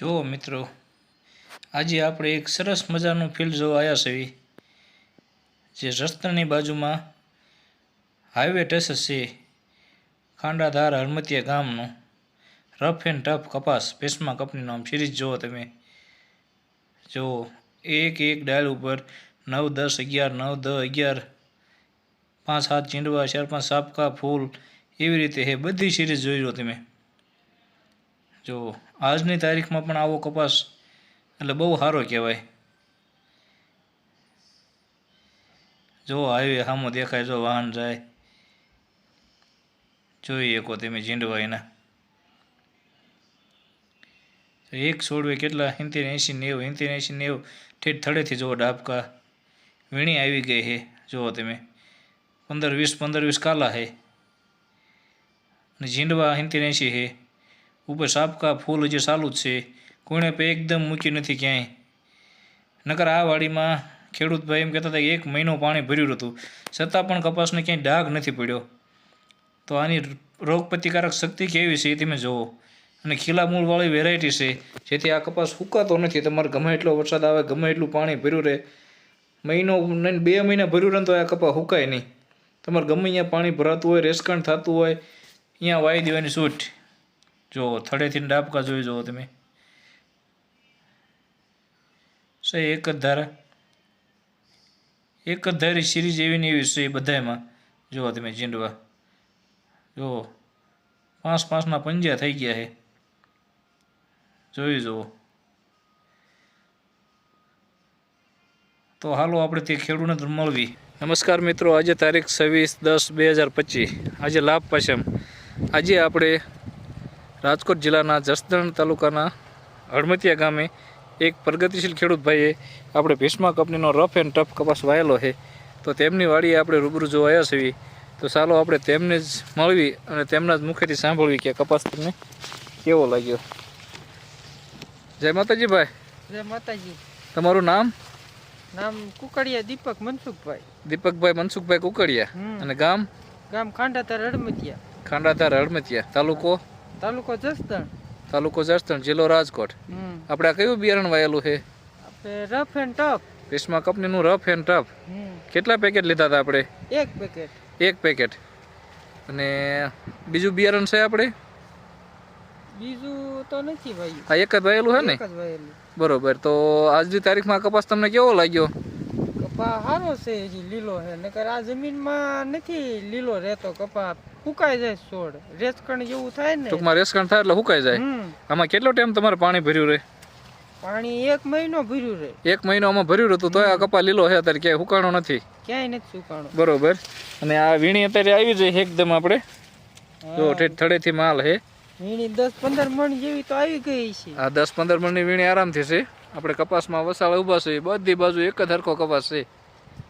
જુઓ મિત્રો, આજે આપણે એક સરસ મજાનું ફિલ્ડ જોવા આવ્યા છીએ જે રસ્તાની બાજુમાં હાઈવે ટેસસ છે. ખાંડાધાર હરમતિયા ગામનું રફ એન્ડ ટફ કપાસ, ભેસમા કંપનીનું આમ સિરીઝ જુઓ તમે. જુઓ, એક એક ડાયલ ઉપર નવ, દસ, અગિયાર, નવ દસ અગિયાર, પાંચ, સાત ચીંડવા ચાર, પાંચ, સાપકા, ફૂલ એવી રીતે હે, બધી સિરીઝ જોઈ લો તમે. જો આજની તારીખમાં પણ આવો કપાસ એટલે બહુ સારો કહેવાય. જો હાઈવે સામો દેખાય, જો વાહન જાય. જોઈ શકો તમે ઝીંડવા એના. એક છોડવે કેટલા? સિત્તેર એંશી નેવું સિત્તેર એંશી નેવું, ઠેઠ થડેથી જુઓ ડાબકા વીણી આવી ગઈ છે જુઓ તમે. પંદર વીસ પંદર વીસ કાલા છે અને ઝીંડવા સિત્તેર એંશી છે ઉપર સાપકા ફૂલ હજી ચાલુ જ છે કોણે પે એકદમ મૂકી નથી ક્યાંય નકર આ વાડીમાં ખેડૂત ભાઈ એમ કહેતા હતા એક મહિનો પાણી ભર્યું હતું છતાં પણ કપાસને ક્યાંય ડાઘ નથી પડ્યો તો આની રોગ પ્રતિકારક શક્તિ કેવી છે એ તમે જુઓ અને ખીલા મૂળવાળી વેરાયટી છે જેથી આ કપાસ સુકાતો નથી તમારે ગમે એટલો વરસાદ આવે, ગમે એટલું પાણી ભર્યું રહે, મહિનો બે મહિના ભર્યું રહે તો આ કપાસ સુકાય નહીં. તમારે ગમે અહીંયા પાણી ભરાતું હોય, રેસકણ થતું હોય અહીંયા વાઈ દેવાની છૂટ. જો થડેથી ડાબકા જોઈ જુઓ તમે. સે એક જ ધારા. એક જ ધારી સિરીઝ એવી એવી છે એ બધાયમાં જુઓ તમે ઝીંડવા. જુઓ. પાંચ પાંચના પંજા થઈ ગયા છે. જોઈ જુઓ. તો હાલો આપણે તે ખેડૂને મળવી. નમસ્કાર મિત્રો, આજે તારીખ છવ્વીસ દસ બે હજાર પચીસ. આજે લાભ પાછમ આજે આપણે રાજકોટ જિલ્લાના જસદણ તાલુકાના હળમતિયા ગામે એક પ્રગતિશીલ ખેડૂત ભાઈએ આપણે ભીષ્મા કંપનીનો રફ એન્ડ ટફ કપાસ વાયેલો છે. તો તેમની વાડીએ આપણે રૂબરૂ જોવાયા છીએ. તો ચાલો આપણે તેમને જ મળવી અને તેમના જ મુખેથી સાંભળવી કે કપાસ તમને કેવો લાગ્યો. જય માતાજી ભાઈ જય માતાજી. તમારું નામ? નામ કુકડિયા દીપક મનસુખભાઈ. દીપકભાઈ મનસુખભાઈ કુકડિયા. અને ગામ? ગામ ખાંડાધાર હળમતિયા. ખાંડાધાર હળમતિયા. તાલુકો? તાલુકો જસદણ. તાલુકો જસદણ જિલ્લો રાજકોટ. આપણે આ કયું બિયારણ વાયેલું છે? આપણે રફ એન્ડ ટફ. ભીષ્મા કંપનીનું રફ એન્ડ ટફ. કેટલા પેકેટ લીધા હતા આપણે? એક પેકેટ. એક પેકેટ. અને બીજું બિયારણ છે આપણે? બીજું તો નથી ભાઈ હા એક જ વાયેલું છે ને? બરોબર. તો આજની તારીખમાં કપાસ તમને કેવો લાગ્યો? કપા સારો છે હજી લીલો છે. નકર આ જમીનમાં નથી લીલો રહેતો કપા સુકાઈ જાય છોડ. રેસકણ જેવું થાય ને. ટૂંકમાં રેસકણ થાય એટલે સુકાઈ જાય. આમાં કેટલો ટાઈમ તમારે પાણી ભર્યું રહે? પાણી એક મહિનો ભર્યું રહે. એક મહિનો આમાં ભર્યું હતું તોય આ કપા લીલો છે અત્યારે ક્યાંય સુકાણો નથી. ક્યાંય નથી સુકાણો. બરોબર. અને આ વીણી અત્યારે આવી જાય એકદમ આપણે. જો થડેથી માલ છે. વીણી દસ પંદર મણ જેવી તો આવી ગઈ છે. આ દસ પંદર મણની વીણી આરામથી છે. આપણે કપાસમાં વસાળ ઊભા છે બધી બાજુ એક જ હરખો કપાસ છે.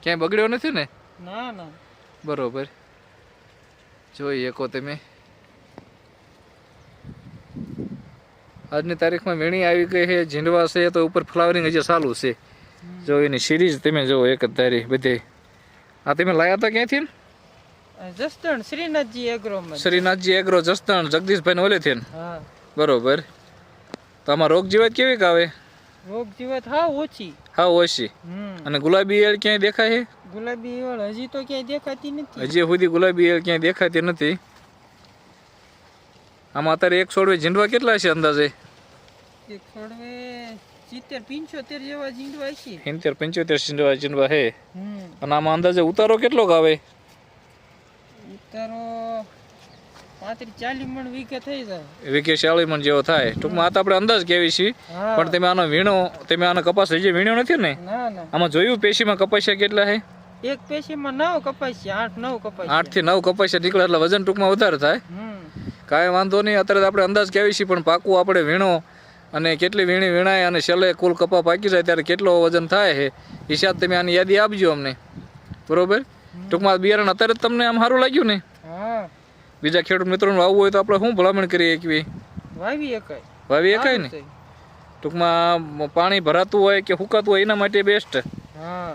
ક્યાંય બગડ્યો નથી ને? ના ના. બરોબર. જોઈ એકો તમે. આજની તારીખમાં વીણી આવી ગઈ છે ઝીંડવા છે તો ઉપર ફ્લાવરિંગ હજી ચાલુ છે. જો એની સિરીઝ તમે જુઓ એક જ તારી બધી. આ તમે લાયા હતા ક્યાંથી? જસદણ શ્રીનાથજી એગ્રો શ્રીનાથજી એગ્રો જસદણ જગદીશભાઈ ઓલેથી બરોબર. તો આમાં રોગ જીવાત કેવી આવે રોગ જીવત હા ઓછી. હા ઓછી. અને ગુલાબી એળ ક્યાંય દેખાય છે? ગુલાબી ઈયળ હજી તો ક્યાંય દેખાતી નથી. હજી સુધી ગુલાબી એળ ક્યાંય દેખાતી નથી. આમાં અત્યારે એક છોડવે ઝીંડવા કેટલા છે અંદાજે? એક છોડવે સિત્તેર પંચોતેર જેવા ઝીંડવા છે સિત્તેર પંચોતેર ઝીંડવા ઝીંડવા છે. હમ. અને આમાં અંદાજે ઉતારો કેટલો આવે ઉતારો પાંત્રીસ ચાલીસ મણ વીઘે થઈ જાય વીકે ચાલીસ મણ જેવો થાય. ટૂંકમાં આ તો આપણે અંદાજ કેવી છીએ પણ તમે આનો વીણો તમે આનો કપાસ હજી વીણ્યો નથી ને? આમાં જોયું પેશીમાં કપાસિયા કેટલા છે? એક પેશીમાં નવ કપાસ્યા આઠ નવ કપાસ્યા. આઠથી નવ કપાસિયા નીકળે એટલે વજન ટૂંકમાં વધારે થાય. કાંઈ વાંધો નહીં અત્યારે આપણે અંદાજ કેવી છીએ પણ પાકું આપણે વીણો અને કેટલી વીણી વીણાય અને છેલ્લે કુલ કપા પાકી જાય ત્યારે કેટલો વજન થાય છે? હિસાબ તમે આની યાદી આપજો અમને. બરોબર? ટૂંકમાં બિયારણ અત્યારે તમને આમ સારું લાગ્યું ને? બીજા ખેડૂત મિત્રોને વાવવું હોય તો આપણે શું ભલામણ કરીએ કે વાવી એકાય વાવી એકાય ને? ટૂંકમાં પાણી ભરાતું હોય કે હુકાતું હોય એના માટે બેસ્ટ હા.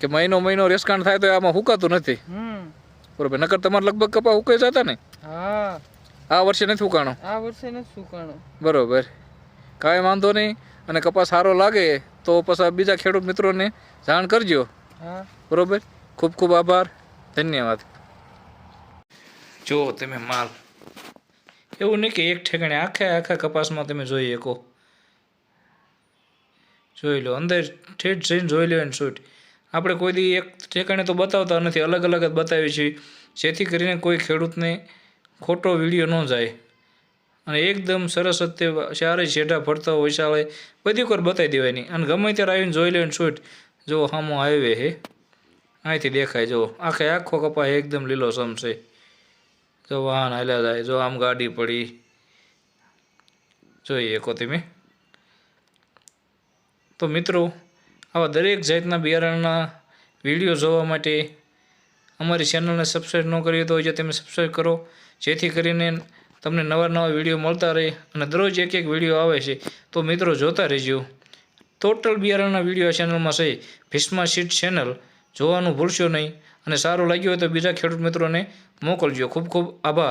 કે મહિનો મહિનો રેસકાંડ થાય તો આમાં હુકાતું નથી. બરોબર નકર તમારે લગભગ કપા હુકાઈ જતા ને? હા. આ વર્ષે નથી હુકાણો? આ વર્ષે નથી સુકાણો બરોબર. કાંઈ વાંધો નહીં અને કપાસ સારો લાગે તો પછી બીજા ખેડૂત મિત્રોને જાણ કરજો. હા. બરોબર? ખૂબ ખૂબ આભાર. ધન્યવાદ. જુઓ તમે માલ. એવું નહીં કે એક ઠેકાણે આખા આખા કપાસમાં તમે જોઈ શકો. જોઈ લો, અંદર ઠેઠ જઈને જોઈ લો ને શૂટ. આપણે કોઈ દી એક ઠેકાણે તો બતાવતા નથી, અલગ અલગ જ બતાવીએ છીએ. જેથી કરીને કોઈ ખેડૂતને ખોટો વીડિયો ન જાય. અને એકદમ સરસ જ તે ચારે શેઢા ફરતા ચાલે બધી વખત બતાવી દેવાની. અને ગમે ત્યારે આવીને જોઈ લો ને શૂટ જો હામો હાઈવે હે. અહીંથી દેખાય જો આખે આખો કપા એકદમ લીલો સમ છે. જો વાહન હાલ્યા જાય. જો આમ ગાડી પડી. જોઈએ કો તમે. તો મિત્રો, આવા દરેક જાતના બિયારણના વીડિયો જોવા માટે અમારી ચેનલને સબસ્ક્રાઈબ ન કરી તો જે તમે સબસ્ક્રાઈબ કરો. જેથી કરીને તમને નવા નવા વીડિયો મળતા રહે અને દરરોજ એક એક વીડિયો આવે છે. તો મિત્રો, જોતા રહેજો. ટોટલ બિયારણના વીડિયો ચેનલમાં છે. ભીષ્મા સીટ ચેનલ જોવાનું ભૂલશો નહીં. અને સારું લાગ્યું હોય તો બીજા ખેડૂત મિત્રોને મોકલજો ખૂબ ખૂબ આભાર